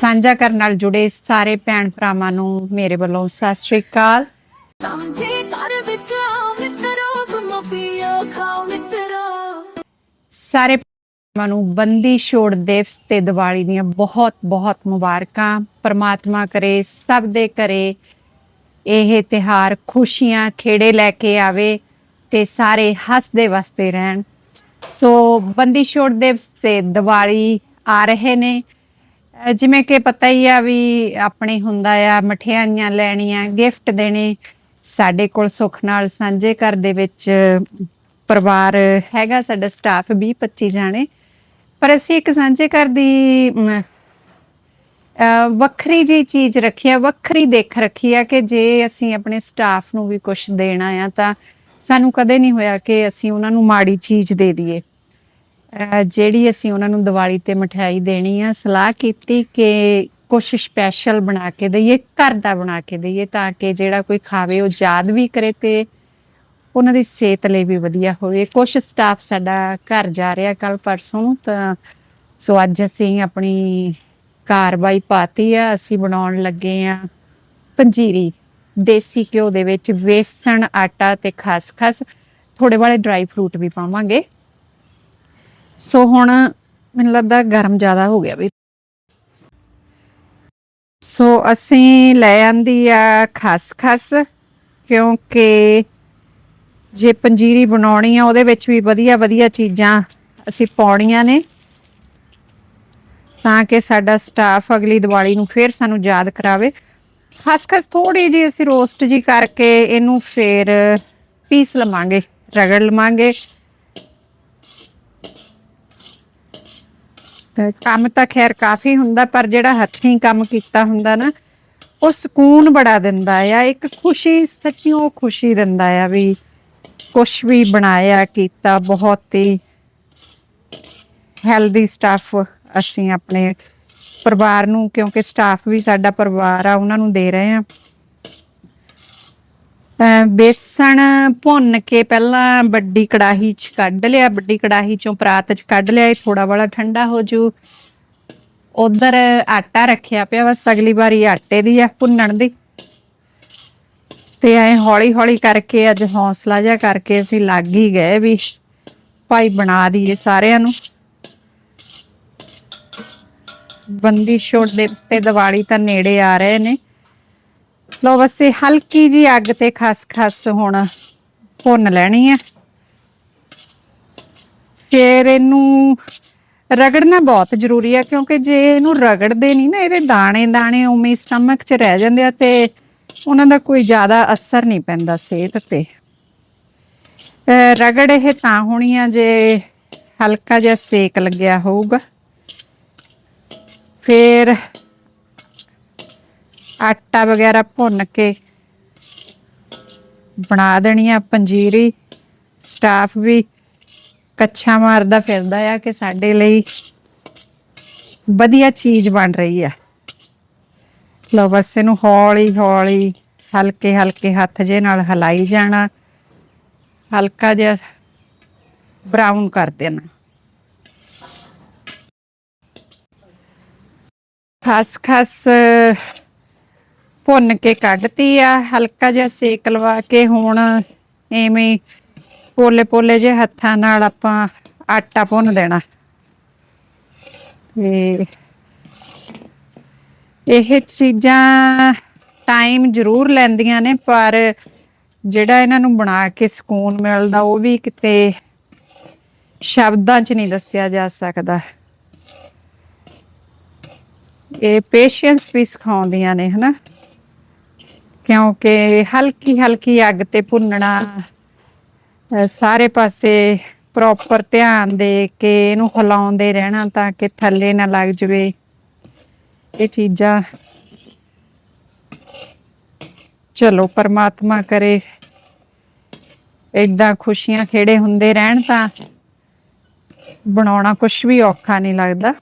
ਸਾਂਝਾ ਕਰਨ ਨਾਲ ਜੁੜੇ ਸਾਰੇ ਭੈਣ ਭਰਾਵਾਂ ਨੂੰ ਮੇਰੇ ਵੱਲੋਂ ਸਤਿ ਸ੍ਰੀ ਅਕਾਲ। ਸਮਝੇ ਘਰ ਵਿੱਚ ਆਓ ਮਿੱਤਰੋ ਘੁੰਮੋ ਪੀਓ ਖਾਓ ਮਿੱਤਰੋ। ਸਾਰੇ ਭਰਾਵਾਂ ਨੂੰ ਬੰਦੀ ਛੋੜ ਦਿਵਸ ਤੇ ਦੀਵਾਲੀ ਦੀਆਂ ਬਹੁਤ ਬਹੁਤ ਮੁਬਾਰਕਾਂ। ਪ੍ਰਮਾਤਮਾ ਕਰੇ ਸਭ ਦੇ ਘਰੇ ਇਹ ਤਿਹਾਰ ਖੁਸ਼ੀਆਂ ਖੇੜੇ ਲੈ ਕੇ ਆਵੇ ਤੇ ਸਾਰੇ ਹੱਸਦੇ ਵਸਦੇ ਰਹਿਣ। ਸੋ ਬੰਦੀ ਛੋੜ ਦਿਵਸ ਤੇ ਦੀਵਾਲੀ ਆ ਰਹੇ ਨੇ। ਅਹ ਜਿਵੇਂ ਕਿ ਪਤਾ ਹੀ ਆ ਵੀ ਆਪਣੇ ਹੁੰਦਾ ਆ ਮਠਿਆਈਆਂ ਲੈਣੀਆਂ ਗਿਫਟ ਦੇਣੇ। ਸਾਡੇ ਕੋਲ ਸੁੱਖ ਨਾਲ ਸਾਂਝੇ ਘਰ ਦੇ ਵਿੱਚ ਪਰਿਵਾਰ ਹੈਗਾ ਸਾਡਾ ਸਟਾਫ 20 25 ਜਾਣੇ। ਪਰ ਅਸੀਂ ਇੱਕ ਸਾਂਝੇ ਘਰ ਦੀ ਮ, ਅਹ ਵੱਖਰੀ ਜੀ ਚੀਜ਼ ਰੱਖੀ ਆ ਵੱਖਰੀ ਦੇਖ ਰੱਖੀ ਆ ਕਿ ਜੇ ਅਸੀਂ ਆਪਣੇ ਸਟਾਫ ਨੂੰ ਵੀ ਕੁਝ ਦੇਣਾ ਆ ਤਾਂ ਸਾਨੂੰ ਕਦੇ ਨਹੀਂ ਹੋਇਆ ਕਿ ਅਸੀਂ ਉਹਨਾਂ ਨੂੰ ਮਾੜੀ ਚੀਜ਼ ਦੇ ਦਈਏ। ਜਿਹੜੀ ਅਸੀਂ ਉਹਨਾਂ ਨੂੰ ਦੀਵਾਲੀ ਤੇ ਮਠਿਆਈ ਦੇਣੀ ਆ, ਸਲਾਹ ਕੀਤੀ ਕਿ ਕੁਝ ਸਪੈਸ਼ਲ ਬਣਾ ਕੇ ਦਈਏ, ਘਰ ਦਾ ਬਣਾ ਕੇ ਦਈਏ ਤਾਂ ਕਿ ਜਿਹੜਾ ਕੋਈ ਖਾਵੇ ਉਹ ਯਾਦ ਵੀ ਕਰੇ ਤੇ ਉਹਨਾਂ ਦੀ ਸਿਹਤ ਲਈ ਵੀ ਵਧੀਆ ਹੋਵੇ। ਕੁਝ ਸਟਾਫ ਸਾਡਾ ਘਰ ਜਾ ਰਿਹਾ ਕੱਲ ਪਰਸੋਂ ਤਾਂ ਸੋ ਅੱਜ ਅਸੀਂ ਆਪਣੀ ਕਾਰਵਾਈ ਪਾਤੀ ਆ, ਅਸੀਂ ਬਣਾਉਣ ਲੱਗੇ ਆ ਪੰਜੀਰੀ, ਦੇਸੀ ਘਿਓ ਦੇ ਵਿੱਚ ਵੇਸਣ, ਆਟਾ ਤੇ ਖਸਖਸ ਥੋੜੇ ਵਾਲੇ ਡਰਾਈ ਫਰੂਟ ਵੀ ਪਾਵਾਂਗੇ। ਸੋ ਹੁਣ ਮੈਨੂੰ ਲੱਗਦਾ ਗਰਮ ਜ਼ਿਆਦਾ ਹੋ ਗਿਆ ਵੀ ਸੋ ਅਸੀਂ ਲੈ ਆਂਦੀ ਆ ਖਸਖਸ ਕਿਉਂਕਿ ਜੇ ਪੰਜੀਰੀ ਬਣਾਉਣੀ ਆ, ਉਹਦੇ ਵਿੱਚ ਵੀ ਵਧੀਆ ਵਧੀਆ ਚੀਜ਼ਾਂ ਅਸੀਂ ਪਾਉਣੀਆਂ ਨੇ। ਤਾਂ ਕਿ ਸਾਡਾ ਸਟਾਫ ਅਗਲੀ ਦੀਵਾਲੀ ਨੂੰ ਫੇਰ ਸਾਨੂੰ ਯਾਦ ਕਰਾਵੇ। ਖਸਖਸ ਥੋੜੀ ਜੀ ਅਸੀਂ ਰੋਸਟ ਜੀ ਕਰਕੇ ਇਹਨੂੰ ਫੇਰ ਪੀਸ ਲਵਾਂਗੇ, ਰਗੜ ਲਵਾਂਗੇ। ਕੰਮ ਤਾਂ ਖੈਰ ਕਾਫੀ ਹੁੰਦਾ, ਪਰ ਜਿਹੜਾ ਹੱਥੀਂ ਕੰਮ ਕੀਤਾ ਹੁੰਦਾ ਨਾ, ਉਹ ਸਕੂਨ ਬੜਾ ਦਿੰਦਾ ਆ। ਇੱਕ ਖੁਸ਼ੀ, ਸੱਚੀਓ ਖੁਸ਼ੀ ਦਿੰਦਾ ਆ ਵੀ ਕੁਛ ਵੀ ਬਣਾਇਆ, ਕੀਤਾ, ਬਹੁਤ ਹੀ ਹੈਲਦੀ ਸਟਾਫ ਅਸੀਂ ਆਪਣੇ ਪਰਿਵਾਰ ਨੂੰ, ਕਿਉਂਕਿ ਸਟਾਫ ਵੀ ਸਾਡਾ ਪਰਿਵਾਰ ਆ, ਉਹਨਾਂ ਨੂੰ ਦੇ ਰਹੇ ਆ। ਬੇਸਣ ਭੁੰਨ ਕੇ ਪਹਿਲਾਂ ਵੱਡੀ ਕੜਾਹੀ 'ਚ ਕੱਢ ਲਿਆ, ਵੱਡੀ ਕੜਾਹੀ 'ਚੋਂ ਪਰਾਤ 'ਚ ਕੱਢ ਲਿਆ, ਇਹ ਥੋੜਾ ਬੜਾ ਠੰਡਾ ਹੋ ਜੂ। ਉਧਰ ਆਟਾ ਰੱਖਿਆ ਪਿਆ ਬਸ ਅਗਲੀ ਵਾਰੀ ਆਟੇ ਦੀ ਆ ਭੁੰਨਣ ਦੀ। ਤੇ ਐ ਹੌਲੀ ਹੌਲੀ ਕਰਕੇ ਅੱਜ ਹੌਸਲਾ ਜਿਹਾ ਕਰਕੇ ਅਸੀਂ ਲੱਗ ਹੀ ਗਏ ਵੀ ਭਾਈ ਬਣਾ ਦਈਏ ਸਾਰਿਆਂ ਨੂੰ। ਬੰਦੀ ਛੋੜ ਦਿਵਸ ਤੇ ਦੀਵਾਲੀ ਤਾਂ ਨੇੜੇ ਆ ਰਹੇ ਨੇ। ਲੋ ਬਸ ਇਹ ਹਲਕੀ ਜੀ ਅੱਗ ਤੇ ਖਸ-ਖਸ ਹੁਣ ਭੁੰਨ ਲੈਣੀ ਆ ਫਿਰ ਇਹਨੂੰ ਰਗੜਨਾ ਬਹੁਤ ਜ਼ਰੂਰੀ ਆ ਕਿਉਂਕਿ ਜੇ ਇਹਨੂੰ ਰਗੜਦੇ ਨਹੀਂ ਨਾ, ਇਹਦੇ ਦਾਣੇ ਦਾਣੇ ਉਵੇਂ ਸਟਮਕ 'ਚ ਰਹਿ ਜਾਂਦੇ ਆ ਤੇ ਉਹਨਾਂ ਦਾ ਕੋਈ ਜ਼ਿਆਦਾ ਅਸਰ ਨਹੀਂ ਪੈਂਦਾ ਸਿਹਤ ਤੇ। ਰਗੜ ਇਹ ਤਾਂ ਹੋਣੀ ਆ ਜੇ ਹਲਕਾ ਜਿਹਾ ਸੇਕ ਲੱਗਿਆ ਹੋਊਗਾ। ਫਿਰ ਆਟਾ ਵਗੈਰਾ ਭੁੰਨ ਕੇ ਬਣਾ ਦੇਣੀ ਆ ਪੰਜੀਰੀ। ਸਟਾਫ ਵੀ ਕੱਛਾ ਮਾਰਦਾ ਫਿਰਦਾ ਆ ਕਿ ਸਾਡੇ ਲਈ ਵਧੀਆ ਚੀਜ਼ ਬਣ ਰਹੀ ਆ। ਲਓ ਬਸ ਇਹਨੂੰ ਹੌਲੀ ਹੌਲੀ ਹਲਕੇ ਹਲਕੇ ਹੱਥ ਜੇ ਨਾਲ ਹਲਾਈ ਜਾਣਾ। ਹਲਕਾ ਜਿਹਾ ਬਰਾਊਨ ਕਰ ਦੇਣਾ। ਖਸ ਖਸ ਭੁੰਨ ਕੇ ਕੱਢਤੀ ਆ, ਹਲਕਾ ਜਿਹਾ ਸੇਕ ਲਵਾ ਕੇ ਹੁਣ ਐਵੇਂ ਪੋਲੇ ਪੋਲੇ ਜੇ ਹੱਥਾਂ ਨਾਲ ਆਪਾਂ ਆਟਾ ਭੁੰਨ ਦੇਣਾ। ਤੇ ਇਹ ਚੀਜ਼ਾਂ ਟਾਈਮ ਜ਼ਰੂਰ ਲੈਂਦੀਆਂ ਨੇ, ਪਰ ਜਿਹੜਾ ਇਹਨਾਂ ਨੂੰ ਬਣਾ ਕੇ ਸਕੂਨ ਮਿਲਦਾ, ਉਹ ਵੀ ਕਿਤੇ ਸ਼ਬਦਾਂ 'ਚ ਨਹੀਂ ਦੱਸਿਆ ਜਾ ਸਕਦਾ। ਇਹ ਪੇਸ਼ੈਂਸ ਵੀ ਸਿਖਾਉਂਦੀਆਂ ਨੇ, ਹਨਾ? ਕਿਉਂਕਿ ਹਲਕੀ ਹਲਕੀ ਅੱਗ ਤੇ ਭੁੰਨਣਾ ਸਾਰੇ ਪਾਸੇ ਪ੍ਰੋਪਰ ਧਿਆਨ ਦੇ ਕੇ ਇਹਨੂੰ ਹਿਲਾਉਂਦੇ ਰਹਿਣਾ ਤਾਂ ਕਿ ਥੱਲੇ ਨਾ ਲੱਗ ਜਵੇ। ਇਹ ਚੀਜ਼ਾਂ ਚਲੋ ਪਰਮਾਤਮਾ ਕਰੇ। ਇਦਾਂ ਖੁਸ਼ੀਆਂ ਖੇੜੇ ਹੁੰਦੇ ਰਹਿਣ ਤਾਂ ਬਣਾਉਣਾ ਕੁਝ ਵੀ ਔਖਾ ਨਹੀਂ ਲੱਗਦਾ।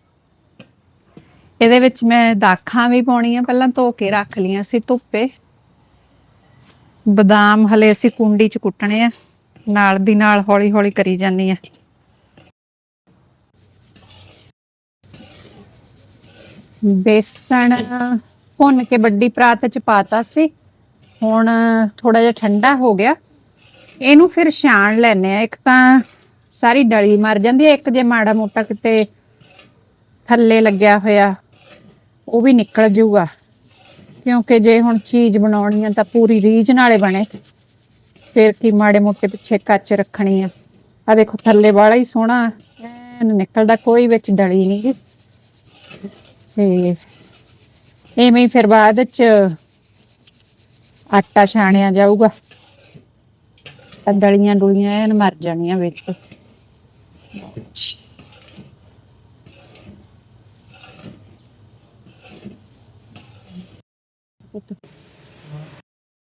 ਇਹਦੇ ਵਿੱਚ ਮੈਂ ਦਾਖਾਂ ਵੀ ਪਾਉਣੀਆਂ, ਪਹਿਲਾਂ ਧੋ ਕੇ ਰੱਖ ਲਈਆਂ ਸੀ ਧੁੱਪੇ। ਬਦਾਮ ਹਲੇ ਅਸੀਂ ਕੁੰਡੀ ਚ ਕੁੱਟਣੇ ਆ। ਨਾਲ ਦੀ ਨਾਲ ਹੌਲੀ ਹੌਲੀ ਕਰੀ ਜਾਨੀ ਆ। ਬੇਸਣ ਭੁੰਨ ਕੇ ਵੱਡੀ ਪਰਾਤ ਚ ਪਾਤਾ ਸੀ। ਹੁਣ ਥੋੜਾ ਜਿਹਾ ਠੰਡਾ ਹੋ ਗਿਆ। ਇਹਨੂੰ ਫਿਰ ਛਾਣ ਲੈਣੇ ਆ। ਇੱਕ ਤਾਂ ਸਾਰੀ ਡਲੀ ਮਰ ਜਾਂਦੀ ਹੈ ਇੱਕ ਜੇ ਮਾੜਾ ਮੋਟਾ ਕਿਤੇ ਥੱਲੇ ਲੱਗਿਆ ਹੋਇਆ, ਉਹ ਵੀ ਨਿਕਲ ਜਾਊਗਾ। ਕਿਉਂਕਿ ਜੇ ਹੁਣ ਚੀਜ਼ ਬਣਾਉਣੀ ਆ ਤਾਂ ਪੂਰੀ ਰੀਝ ਨਾਲੇ ਬਣੇ। ਫਿਰ ਕੀ ਮਾੜੇ ਮੋਟੇ ਪਿੱਛੇ ਕੱਚ ਰੱਖਣੀ ਆ। ਆ ਦੇਖੋ, ਥੱਲੇ ਵਾਲਾ ਹੀ ਸੋਹਣਾ। ਐਨ ਨਿਕਲਦਾ, ਕੋਈ ਵਿੱਚ ਡਲੀ ਨਹੀਂ ਤੇ ਐਵੇਂ ਹੀ ਫਿਰ ਬਾਅਦ ਚ ਆਟਾ ਛਾਣਿਆ ਜਾਊਗਾ। ਤਾਂ ਡਲੀਆਂ ਡੁਲੀਆਂ ਐਨ ਮਰ ਜਾਣੀਆਂ ਵਿੱਚ।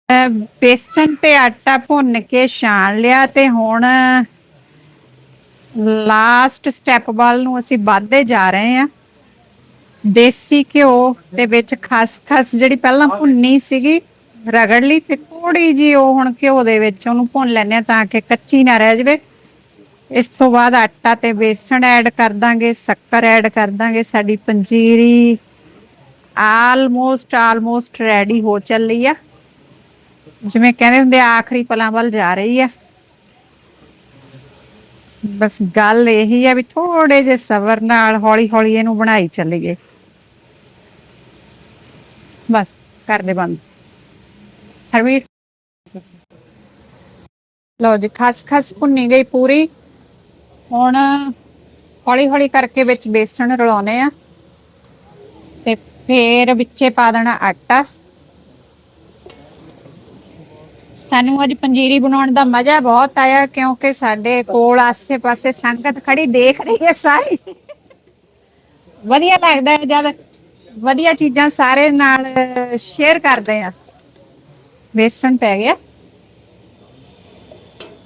ਅਹ ਬੇਸਣ ਤੇ ਆਟਾ ਭੁੰਨ ਕੇ ਛਾਣ ਲਿਆ ਤੇ ਹੁਣ ਲਾਸਟ ਸਟੈਪ ਵੱਲ ਨੂੰ ਅਸੀਂ ਵੱਧਦੇ ਜਾ ਰਹੇ ਹਾਂ। ਦੇਸੀ ਘਿਓ ਦੇ ਵਿੱਚ ਖਸਖਸ ਜਿਹੜੀ ਪਹਿਲਾਂ ਭੁੰਨੀ ਸੀਗੀ ਰਗੜ ਲਈ ਤੇ ਥੋੜੀ ਜੀ ਉਹ ਹੁਣ ਘਿਓ ਦੇ ਵਿੱਚ ਉਹਨੂੰ ਭੁੰਨ ਲੈਣੇ ਤਾਂ ਕਿ ਕੱਚੀ ਨਾ ਰਹਿ ਜਾਵੇ। ਇਸ ਤੋਂ ਬਾਅਦ ਆਟਾ ਤੇ ਬੇਸਣ ਐਡ ਕਰ ਦਾਂਗੇ ਸ਼ੱਕਰ ਐਡ ਕਰ ਦਾਂਗੇ ਸਾਡੀ ਪੰਜੀਰੀ ਆਲਮੋਸਟ ਆਲਮੋਸਟ ਰੈਡੀ ਹੋ ਚੱਲੀ ਆ। ਜਿਵੇਂ ਕਹਿੰਦੇ ਹੁੰਦੇ ਆਖਰੀ ਪਲਾਂ ਵੱਲ ਜਾ ਰਹੀ ਆ। ਬਸ ਗੱਲ ਇਹੀ ਆ ਵੀ ਥੋੜੇ ਜਿਹੇ ਸਬਰ ਨਾਲ ਹੌਲੀ ਹੌਲੀ ਇਹਨੂੰ ਬਣਾਈ ਚੱਲੀਏ। ਬਸ ਕਰ ਦੇ ਬੰਦ। ਹਰਵੀਰ ਲਓ ਜੀ ਖਸ ਖਸ ਭੁੰਨੀ ਗਈ ਪੂਰੀ। ਹੁਣ ਹੌਲੀ ਹੌਲੀ ਕਰਕੇ ਵਿੱਚ ਬੇਸਣ ਰਲਾਉਨੇ ਆ। ਫੇਰ ਵਿੱਚੇ ਪਾ ਦੇਣਾ ਆਟਾ। ਸਾਨੂੰ ਅੱਜ ਪੰਜੀਰੀ ਬਣਾਉਣ ਦਾ ਮਜ਼ਾ ਬਹੁਤ ਆਇਆ ਕਿਉਂਕਿ ਸਾਡੇ ਕੋਲ ਆਸੇ-ਪਾਸੇ ਸੰਗਤ ਖੜੀ ਦੇਖ ਰਹੀ ਹੈ ਸਾਰੀ। ਵਧੀਆ ਲੱਗਦਾ ਹੈ ਜਦ ਵਧੀਆ ਚੀਜ਼ਾਂ ਸਾਰੇ ਨਾਲ ਸ਼ੇਅਰ ਕਰਦੇ ਆ। ਬੇਸਣ ਪੈ ਗਿਆ।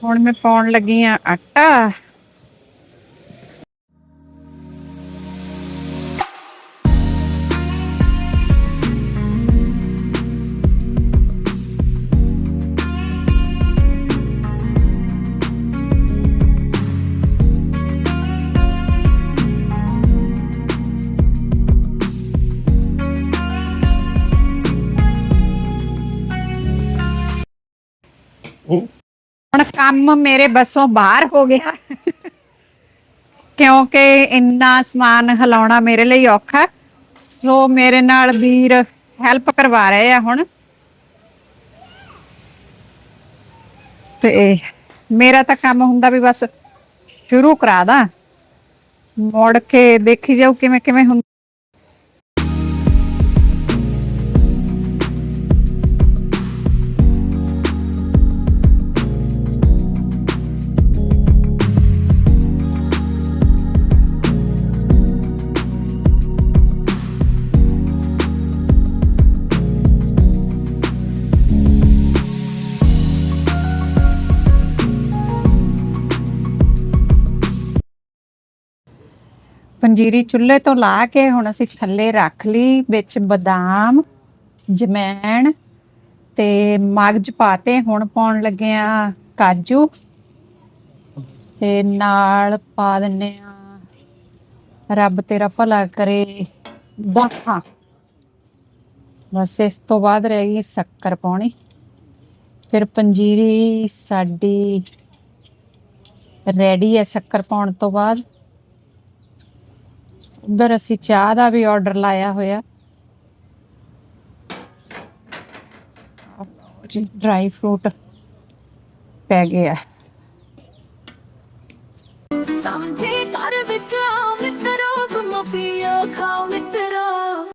ਹੁਣ ਮੈਂ ਪਾਉਣ ਲੱਗੀ ਆ ਆਟਾ। ਹੁਣ ਕੰਮ ਮੇਰੇ ਬਸੋਂ ਬਾਹਰ ਹੋ ਗਿਆ। ਕਿਉਂਕਿ ਇੰਨਾ ਸਮਾਨ ਹਿਲਾਉਣਾ ਮੇਰੇ ਲਈ ਔਖਾ। ਸੋ ਮੇਰੇ ਨਾਲ ਵੀਰ ਹੈਲਪ ਕਰਵਾ ਰਹੇ ਆ ਹੁਣ। ਤੇ ਮੇਰਾ ਤਾਂ ਕੰਮ ਹੁੰਦਾ ਵੀ ਬਸ ਸ਼ੁਰੂ ਕਰਾ ਦਾਂ। ਮੋੜ ਕੇ ਦੇਖੀ ਜਾਓ ਕਿਵੇਂ ਕਿਵੇਂ ਹੁੰਦਾ ਪੰਜੀਰੀ ਚੁੱਲ੍ਹੇ ਤੋਂ ਲਾ ਕੇ ਹੁਣ ਅਸੀਂ ਥੱਲੇ ਰੱਖ ਲਈ ਵਿੱਚ ਬਦਾਮ, ਜਮੈਣ ਤੇ ਮਗਜ ਪਾਤੇ ਹੁਣ ਪਾਉਣ ਲੱਗੇ ਆ ਕਾਜੂ ਤੇ ਨਾਲ ਪਾ ਦਿੰਨੇ ਆ ਰੱਬ ਤੇਰਾ ਭਲਾ ਕਰੇ ਦਾਖਾਂ। ਬਸ ਇਸ ਤੋਂ ਬਾਅਦ ਰਹਿ ਗਈ ਸ਼ੱਕਰ ਪਾਉਣੀ। ਫਿਰ ਪੰਜੀਰੀ ਸਾਡੀ ਰੈਡੀ ਹੈ ਸ਼ੱਕਰ ਪਾਉਣ ਤੋਂ ਬਾਅਦ। ਉਧਰ ਅਸੀਂ ਚਾਹ ਦਾ ਵੀ ਆਰਡਰ ਲਾਇਆ ਹੋਇਆ। ਜੀ ਡਰਾਈ ਫਰੂਟ ਪੈ ਗਿਆ।